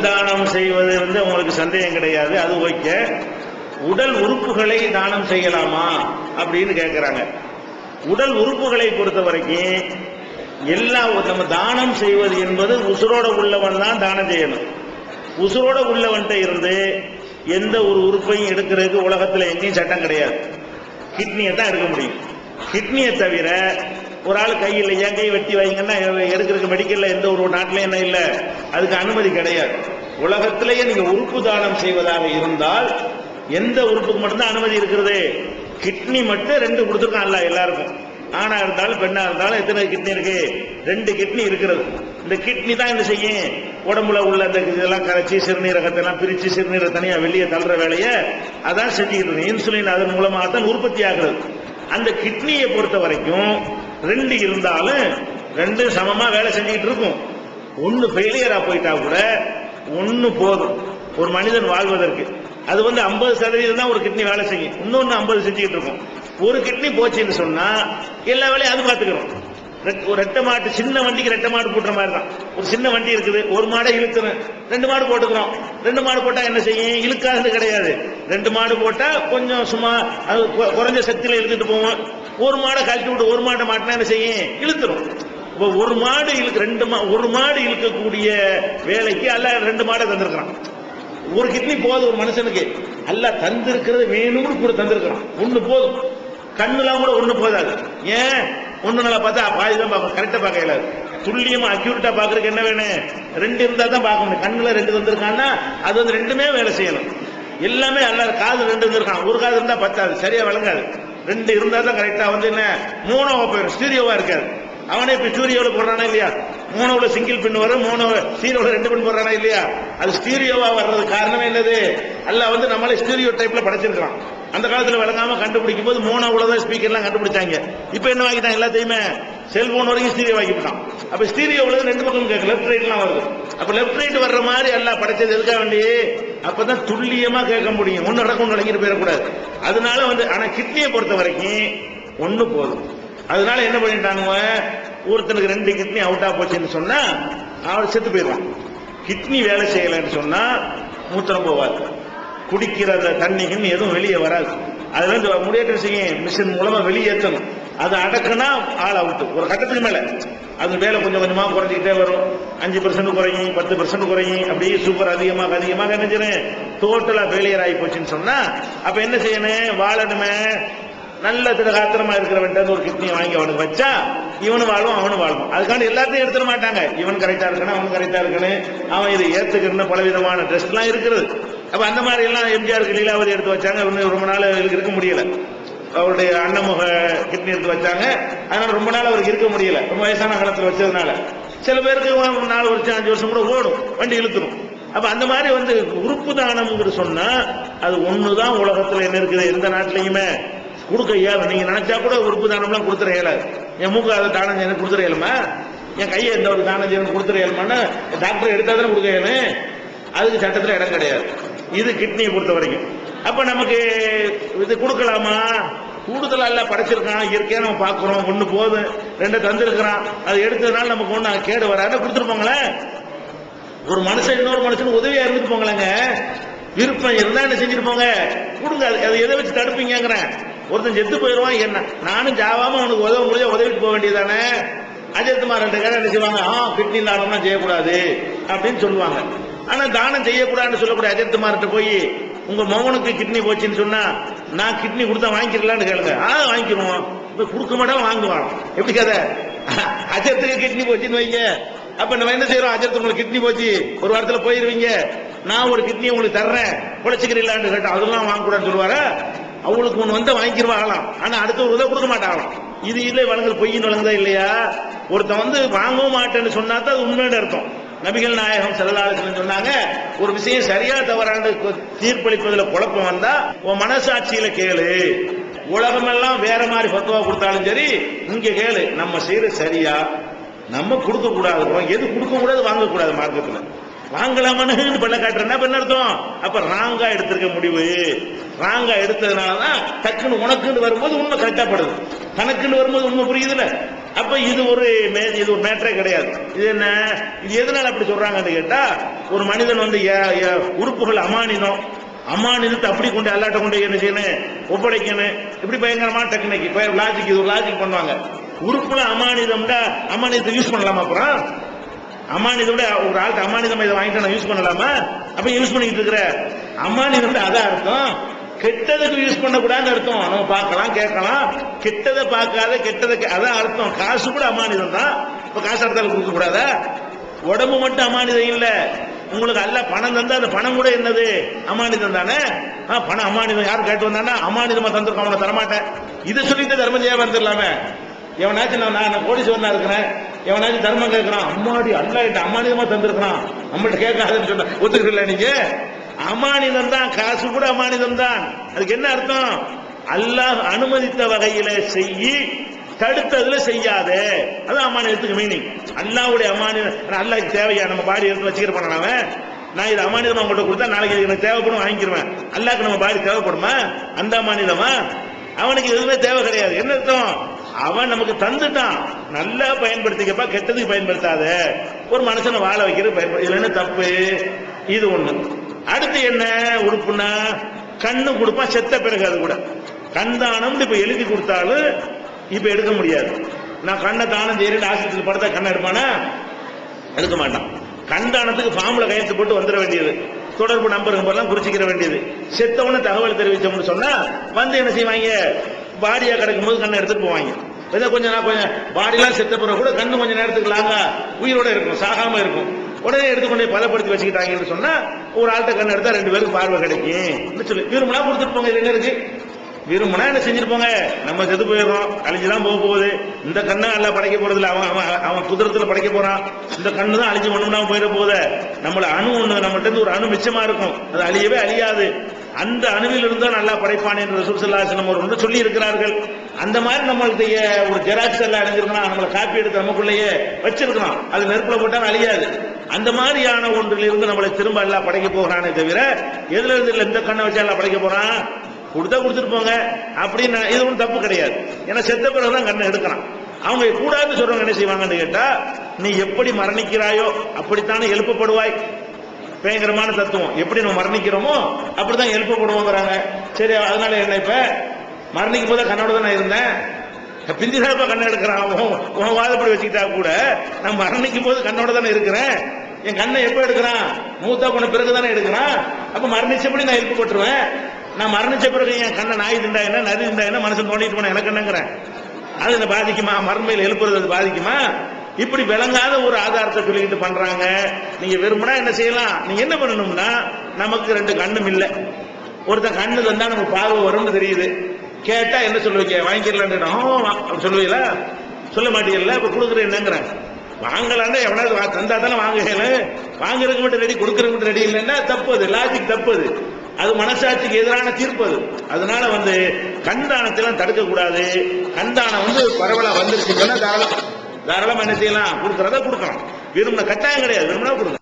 தானம் செய்வது வந்து உங்களுக்கு சந்தேகம் கிடையாது. அது ஓகே. உடல் உறுப்புகளை தானம் செய்யலாமா அப்படின்னு கேட்குறாங்க உடல் உறுப்புகளை பொறுத்த வரைக்கும் எல்லா நம்ம தானம் செய்வது என்பது உசுரோட உள்ளவன் தான் தானம் செய்யணும். உசுரோட உள்ளவன்கிட்ட இருந்து எந்த ஒரு உறுப்பையும் எடுக்கிறதுக்கு உலகத்தில் எங்கேயும் சட்டம் கிடையாது. கிட்னியை தான் எடுக்க முடியும். கிட்னியை தவிர ஒரு ஆள் கையில் என் கை வெட்டி வைங்கன்னா எடுக்கிறதுக்கு மெடிக்கல்ல எந்த ஒரு நாட்டிலையும் என்ன இல்லை? அதுக்கு அனுமதி கிடையாது. உலகத்திலேயே நீங்க உறுப்பு தானம் செய்வதாக இருந்தால் எந்த உறுப்புக்கு மட்டும்தான் அனுமதி இருக்கிறது? கிட்னி மட்டும் ரெண்டு கொடுத்துருக்கான்ல எல்லாருக்கும். ஆணா இருந்தாலும் பெண்ணா இருந்தாலும் எத்தனை கிட்னி இருக்கு? ரெண்டு கிட்னி இருக்கிறது. இந்த கிட்னி தான் என்ன செய்யும்? உடம்புல உள்ள இந்த இதெல்லாம் கரைச்சி சிறுநீரகத்தெல்லாம் பிரித்து பிரிச்சு தனியாக தனியா வெளியே தள்ளுற வேலையை அதான் செஞ்சுக்கிட்டு இருக்கு. இன்சுலின் அதன் மூலமாக தான் உற்பத்தி ஆகிறது. அந்த கிட்னியை பொறுத்த வரைக்கும் ரெண்டு இருந்தாலும் ரெண்டு சமமா வேலை செஞ்சுக்கிட்டு இருக்கும். ஒன்னு ஃபெயிலியரா போயிட்டா கூட ஒன்னு போதும். ஒரு மனிதன் வாழ்வதற்கு. அது வந்து ஐம்பது சதவீதம் தான் ஒரு கிட்னி வேலை செய்யும். இன்னொன்று ஐம்பது செஞ்சுக்கிட்டு இருக்கும். ஒரு கிட்னி போச்சுன்னு சொன்னா எல்லா வேலையும் அது பார்த்துக்கிறோம். ஒரு ரெட்டை மாட்டு சின்ன வண்டிக்கு ரெட்டை மாடு போட்டுற மாதிரி தான். ஒரு சின்ன வண்டி இருக்குது ஒரு மாடை இழுத்துறேன். ரெண்டு மாடு போட்டுக்கிறோம். ரெண்டு மாடு போட்டா என்ன செய்யும்? இழுக்காதது கிடையாது. ரெண்டு மாடு போட்டா கொஞ்சம் சும்மா அது கொ- குறைஞ்ச சக்தியில இழுத்துட்டு போவோம். ஒரு மாடை கழட்டி விட்டு ஒரு மாட்டை மாட்டினா என்ன செய்யும்? இழுத்துரும். இப்போ ஒரு மாடு இழுக்க ரெண்டு மா ஒரு மாடு இழுக்கக்கூடிய வேலைக்கு அல்ல ரெண்டு மாடை தந்திருக்கிறான். ஒரு கிட்னி போதும் ஒரு மனுஷனுக்கு. அல்ல தந்திருக்கிறது வேணும்னு கூட தந்திருக்கிறான். ஒன்று போதும். கண்ணுலாம் கூட ஒன்று போதாது. ஏன்? ஒன்று நல்லா பார்த்தா பாதி தான் பார்க்கணும். கரெக்டாக பார்க்க இயலாது துல்லியமா பார்க்குறக்கு என்ன வேணும்? ரெண்டு இருந்தால் தான் பார்க்க முடியும். ரெண்டு வந்திருக்கான்னா அது வந்து ரெண்டுமே வேலை செய்யணும். எல்லாமே எல்லாரும் காது ரெண்டு இருந்திருக்கான் ஒரு காது இருந்தால் பத்தாது. சரியாக விளங்காது. ரெண்டு இருந்தால் தான் கரெக்டாக வந்து என்ன? மூணாவா போயிடும். ஸ்டீரியோவாக இருக்காது. அவனே இப்போ ஸ்டூடியோல போடுறானா இல்லையா? மூணோல சிங்கிள் பின் வரும் மூணு சீரோல ரெண்டு பின் போடுறானா இல்லையா? அது ஸ்டீரியோவா வர்றது காரணம் என்னது? அல்ல வந்து நம்மளே ஸ்டீரியோ டைப்ல படைச்சிருக்கான் அந்த காலத்துல விளங்காம கண்டுபிடிக்கும் போது மோனோவில் தான் ஸ்பீக்கர்லாம் கண்டுபிடிச்சாங்க. இப்போ என்ன வாங்கிட்டாங்க எல்லாத்தையுமே? செல்போன் வரைக்கும் ஸ்டீரியோ வாங்கிட்டான் அப்ப ஸ்டீரியோவில் ரெண்டு பக்கம் கேட்க லெஃப்ட் ரைட்லாம் வருது. அப்ப லெஃப்ட் ரைட் வர்ற மாதிரி எல்லாம் படைச்சது எதுக்காக வேண்டி? அப்பதான் துல்லியமா கேட்க முடியும். ஒன்னு நடக்கும் ஒன்று விளங்கிட்டு போயிடக்கூடாது அதனால வந்து ஆனா கிட்னியை பொறுத்த வரைக்கும் ஒன்று போதும். அதனால என்ன பண்ணிட்டானுங்க? ஒருத்தனுக்கு ரெண்டு கிட்னி அவுட்டா போச்சுன்னு சொன்னா அவன் செத்து போயிடுவான் கிட்னி வேலை செய்யலைன்னு சொன்னா மூத்திரம் போவாது. குடிக்கிற அந்த தண்ணிக்குன்னு எதுவும் வெளியே வராது. அதுல இருந்து முடியாட்ட விஷயம் மிஷின் மூலமா வெளியேற்றணும். அது அடக்குனா ஆள் அவுட்டு ஒரு கட்டத்துக்கு மேல. அது வேலை கொஞ்சம் கொஞ்சமா குறைஞ்சிக்கிட்டே வரும். அஞ்சு பர்சன்ட் குறையும் பத்து பர்சன்ட் குறையும். அப்படியே சூப்பர் அதிகமாக அதிகமாக என்ன செய்யணும் டோட்டலா ஃபெயிலியர் ஆகி போச்சுன்னு சொன்னா அப்ப என்ன செய்யணும்? வாழணுமே. நல்ல திடகாத்திரமா இருக்கிறவன் ஒரு கிட்னியை வாங்கி அவனுக்கு வச்சா இவனு வாழும் அவனு வாழும். அதுக்காண்டி எல்லாத்தையும் எடுத்துட மாட்டாங்க. இவன் கரெக்டா இருக்கணும் அவன் கரெக்டா இருக்கணும். அவன் இதை ஏத்துக்கணும் பலவிதமான ட்ரெஸ் எல்லாம் இருக்கிறது அப்ப அந்த மாதிரி எல்லாம் எம்ஜிஆருக்கு லீலாவதி எடுத்து வச்சாங்க. இன்னும் ரொம்ப நாள் அவருக்கு இருக்க முடியல. அவருடைய அண்ணமுக கிட்னி எடுத்து வச்சாங்க. அதனால ரொம்ப நாள் அவருக்கு இருக்க முடியல. ரொம்ப வயசான காலத்தில் வச்சதுனால. சில பேருக்கு நாலு வருஷம் அஞ்சு வருஷம் கூட ஓடும். வண்டி இழுத்துரும். அப்ப அந்த மாதிரி வந்து உறுப்பு தானம்ங்கிறது சொன்னா அது ஒண்ணுதான் உலகத்துல என்ன இருக்குது எந்த நாட்டிலையுமே கொடுக்க இயலும் நீங்க நினைச்சா கூட உறுப்பு தானம்லாம் கொடுத்துற இயலாது என் மூக்கு அதை தானம் செய்யணும் கொடுத்துற இயலுமா என் கையை எந்த ஒரு தானம் செய்யணும் கொடுத்துற இயலுமான்னு டாக்டர் எடுத்தா தானே கொடுக்க இயலும் அதுக்கு சட்டத்தில் இடம் கிடையாது. இது கிட்னியை பொறுத்த வரைக்கும். அப்ப நமக்கு இது கொடுக்கலாமா? கூடுதலா எல்லாம் படைச்சிருக்கான். இயற்கையா நம்ம பாக்குறோம் ஒண்ணு போதும் ரெண்டு தந்திருக்கிறான். அது எடுத்ததுனால நமக்கு ஒண்ணு கேடு வராது. கொடுத்துருப்போங்களேன். ஒரு மனுஷன் இன்னொரு மனுஷனுக்கு உதவியா இருந்துட்டு போங்களேங்க. விருப்பம் இருந்தா என்ன செஞ்சுட்டு போங்க. கொடுங்க. அது அது எதை வச்சு தடுப்பீங்கிறேன் ஒருத்தன் செத்து போயிடுவான் என்ன? நானும் ஜாவாம அவனுக்கு உதவ முடிஞ்ச உதவிட்டு போக வேண்டியதானே அஜித்குமார் ரெண்டு கடை என்ன செய்வாங்க? ஆ கிட்னி தானம்னா செய்யக்கூடாது அப்படின்னு சொல்லுவாங்க. ஆனா தானம் செய்யக்கூடாதுன்னு சொல்லக்கூடிய அஜித்குமார்கிட்ட போய் உங்க மகனுக்கு கிட்னி போச்சுன்னு சொன்னா நான் கிட்னி கொடுத்தா வாங்கிக்கலாம்னு கேளுங்க. ஆ வாங்கிக்கிடுவோம் இப்ப கொடுக்க மாட்டோம் வாங்குவான். எப்படி கதை? அஜத்துக்கு கிட்னி போச்சுன்னு வைங்க. அப்ப நம்ம என்ன செய்யறோம் அஜர்த்து உங்களுக்கு கிட்னி போச்சு. ஒரு வாரத்துல போயிருவீங்க. நான் ஒரு கிட்னி உங்களுக்கு தர்றேன். குழச்சிக்கிறீங்களான்னு கேட்டேன் அதெல்லாம் வாங்கக்கூடாதுன்னு சொல்லுவாரா? அவங்களுக்கு ஒண்ணு வந்து வாங்கிடுவாங்களாம் ஆனா அடுத்த ஒரு கொடுக்க மாட்டாங்களாம். இது இல்லை வழங்கல் பொய்யின் வழங்குதா இல்லையா? ஒருத்தன் வந்து வாங்கவும் மாட்டேன்னு சொன்னா தான் அது உண்மையான அர்த்தம். நபிகள் நாயகம் செல்லலாளர்கள் சொன்னாங்க ஒரு விஷயம் சரியா தவறாண்டு தீர்ப்பளிப்பதில் குழப்பம் வந்தா உன் மனசாட்சியில கேளு. உலகமெல்லாம் வேற மாதிரி பத்துவா கொடுத்தாலும் சரி இங்க கேளு நம்ம செய்யற சரியா? நம்ம கொடுக்க கூடாது எது கொடுக்க கூடாது வாங்க கூடாது மார்க்கத்துல. வாங்கலாமனு பண்ண காட்டுறேன்னா என்ன அர்த்தம்? அப்ப ராங்கா எடுத்திருக்க முடிவு. ராங்கா எடுத்ததுனாலதான் டக்குன்னு உனக்குன்னு வரும்போது உண்மை கரெக்டா படுது. தனக்குன்னு வரும்போது உண்மை புரியுதுல்ல. அப்ப இது ஒரு இது ஒரு மேட்டரே கிடையாது. இது என்ன? இது எதனால அப்படி சொல்றாங்கன்னு கேட்டா ஒரு மனிதன் வந்து ஏ- உறுப்புகள் அமானிதம். அமானிதத்தை அப்படி கொண்டு அல்லாட்ட கொண்டு என்ன செய்யணும்? ஒப்படைக்கணும். இப்படி பயங்கரமான டெக்னிக் லாஜிக் இது ஒரு லாஜிக் பண்ணுவாங்க. உறுப்புல அமானிதம்டா அமானிதத்தை யூஸ் பண்ணலாமா அப்புறம்? அமானிதோட விட ஒரு ஆளுக்கு அமானிதம் இதை வாங்கிட்டு நான் யூஸ் பண்ணலாமா? அப்ப யூஸ் பண்ணிட்டு இருக்கிற. அமானிதம் அதான் அர்த்தம். கெட்டதுக்கு யூஸ் பண்ணக்கூடாதுன்னு அர்த்தம். நம்ம பார்க்கலாம் கேட்கலாம். கெட்டதை பார்க்காத கெட்டதை அதான் அர்த்தம். காசு கூட அமானிதம் தான். இப்ப காசு அடுத்தாலும் கொடுக்க கூடாதா உடம்பு மட்டும் அமானிதம் இல்ல. உங்களுக்கு அல்ல பணம் தந்தா அந்த பணம் கூட என்னது? அமானிதம் தானே? ஆ, பணம் அமானிதம். யாரும் கேட்டு வந்தானா அமானிதமா தந்திருக்கோம் அவனை தரமாட்டேன். இதை சொல்லிட்டு தர்மம் வந்துடலாமே எவனாச்சும் நான் நான் கோடீஸ்வரனா இருக்கிறேன். எவனாச்சும் தர்மம் கேட்கிறான் அம்மாடி அல்ல கிட்ட அமானிதமா தந்திருக்கிறான். நம்மள்ட்ட கேட்காதுன்னு சொன்ன ஒத்துக்கிறீங்களா நீங்க? அமானிதம் தான் காசு கூட அமானிதம் தான் அதுக்கு என்ன அர்த்தம்? அல்லாஹ் அனுமதித்த வகையில செய்யி தடுத்ததுல செய்யாதே. அது அமானிதத்துக்கு மீனிங் அல்லாவுடைய அமானிதம் அல்லாஹ் தேவையா? நம்ம பாடி எடுத்து வச்சுக்கிற அவன். நான் இது அமானிதமா உங்கள்கிட்ட கொடுத்தா நாளைக்கு எனக்கு தேவைப்படும் வாங்கிக்கிறேன் அல்லாக்கு நம்ம பாடி தேவைப்படுமா? அந்த அமானிதமா? அவனுக்கு எதுவுமே தேவை கிடையாது. என்ன அர்த்தம்? அவன் நமக்கு தந்துட்டான். நல்லா பயன்படுத்திக்கப்பா கெட்டதுக்கு பயன்படுத்தாத. ஒரு மனுஷனை வாழ வைக்கிறது பயன்படுத்த இதுல என்ன தப்பு? இது ஒண்ணு. அடுத்து என்ன? உறுப்புனா கண்ணு கொடுப்பான் செத்த பிறகு அது கூட. கண் தானம்னு இப்ப எழுதி கொடுத்தாலும் இப்ப எடுக்க முடியாது. நான் கண்ணை தானம் செய்யறேன் ஆஸ்பத்திரி படுத்தா கண்ணை எடுப்பானா? எடுக்க மாட்டான். கண்தானத்துக்கு ஃபார்ம்ல கையெழுத்து போட்டு வந்துட வேண்டியது. தொடர்பு நம்பர் நம்பர்லாம் குறிச்சிக்கிற வேண்டியது. செத்தவன தகவல் தெரிவிச்சோம்னு சொன்னா வந்து என்ன செய்வாங்க? பாடியா கிடக்கும் போது கண்ணை எடுத்துட்டு போவாங்க. ஏதோ கொஞ்சம் நான் கொஞ்சம் பாடிலாம் செத்த பிறகு கூட கண்ணு கொஞ்சம் நேரத்துக்குலாங்க உயிரோட இருக்கும் சாகாம இருக்கும். உடனே எடுத்துக்கொண்டு போய் பதப்படுத்தி வச்சுக்கிட்டாங்கன்னு சொன்னா ஒரு ஆள்கிட்ட கண்ணு எடுத்தா ரெண்டு பேருக்கு பார்வை கிடைக்கும். சொல்லி விரும்பினா கொடுத்துட்டு போங்க என்ன இருக்கு? விரும்பினா என்ன செஞ்சிருப்போங்க நம்ம செத்து போயிடுறோம் அழிஞ்சு தான் போக போகுது. இந்த கண்ணை எல்லாம் படைக்க போறது அவன் அவன் அவன் குதிரத்துல படைக்க போறான். இந்த கண்ணு தான் அழிஞ்சு ஒண்ணுனா போயிட போகுது. நம்மள அணு ஒண்ணு நம்மகிட்ட இருந்து ஒரு அணு மிச்சமா இருக்கும். அது அழியவே அழியாது. அந்த அணுவில் இருந்தா நல்லா படைப்பான் என்று ரசூல் ஸல்லல்லாஹு அவர் ஒன்று சொல்லி இருக்கிறார்கள் அந்த மாதிரி நம்மளுடைய ஒரு ஜெராக்ஸ் எல்லாம் அடைஞ்சிருக்கணும் நம்மள காப்பி எடுத்து நமக்குள்ளேயே வச்சிருக்கணும். அது நெருப்புல போட்டால் அழியாது. அந்த மாதிரியான ஒன்றில் இருந்து நம்மளை திரும்ப எல்லாம் படைக்க போகிறானே தவிர எதுல இருந்து எந்த இந்த கண்ணை வச்சு எல்லாம் படைக்க போறான்? கொடுத்தா கொடுத்துட்டு போங்க. அப்படின்னு இது ஒன்றும் தப்பு கிடையாது. ஏன்னா செத்த பிறகுதான் கண்ணை எடுக்கிறான். அவங்க கூடாதுன்னு சொல்றவங்க என்ன செய்வாங்கன்னு கேட்டா நீ எப்படி மரணிக்கிறாயோ அப்படித்தானே எழுப்பப்படுவாய். பயங்கரமான தத்துவம் எப்படி நம்ம மரணிக்கிறோமோ அப்படிதான் எழுப்பப்படுவோங்கிறாங்க சரி அதனால என்ன இப்ப? மரணிக்கும் போதே கண்ணோட தான் நான் இருந்தேன் பிந்திதாப்பா கண்ணை எடுக்கிறான். உன் உன் வாதப்படி வச்சுக்கிட்டா கூட நான் மரணிக்கும் போது கண்ணோட தானே இருக்கிறேன். என் கண்ணை எப்ப எடுக்கிறான்? மூத்தா போன பிறகு தானே எடுக்கிறான். அப்ப மரணிச்சபடி நான் எழுப்பப்பட்டுருவேன் நான் மரணிச்ச பிறகு என் கண்ணை நாய் திண்டா என்ன நரி திண்டா என்ன மனுஷன் தோண்டிட்டு போனேன் எனக்கு என்னங்கிறேன். அது என்ன பாதிக்குமா? மர்மையில் எழுப்புறது அது பாதிக்குமா? இப்படி விளங்காத ஒரு ஆதாரத்தை சொல்லிக்கிட்டு பண்றாங்க. நீங்க விரும்பினா என்ன செய்யலாம்? நீங்க என்ன பண்ணணும்னா நமக்கு ரெண்டு கண்ணும் இல்லை. ஒருத்தன் கண்ணு தந்தா நமக்கு பார்வை வரும்னு தெரியுது. கேட்டா என்ன சொல்லுவீங்க? வாங்கிக்கலான்னு அப்படி சொல்லுவீங்களா? சொல்ல மாட்டீங்கல்ல? இப்ப கொடுக்குறேன் என்னங்கிறேன் வாங்கலான்னா எவனாவது வா- தந்தா தானே வாங்குகல வாங்குறதுக்கு மட்டும் ரெடி கொடுக்கறதுக்கு மட்டும் ரெடி இல்லைன்னா தப்பு அது. லாஜிக் தப்பு அது. அது மனசாட்சிக்கு எதிரான தீர்ப்பு அது. அதனால வந்து கண்தானத்தெல்லாம் தடுக்க கூடாது கண்தானம் வந்து பரவலா வந்துருச்சுன்னா தாராளமாக தாராளமா என்ன செய்யலாம். கொடுக்கறத கொடுக்கலாம். விரும்பின கட்டாயம் கிடையாது. விரும்பினா கொடுங்க.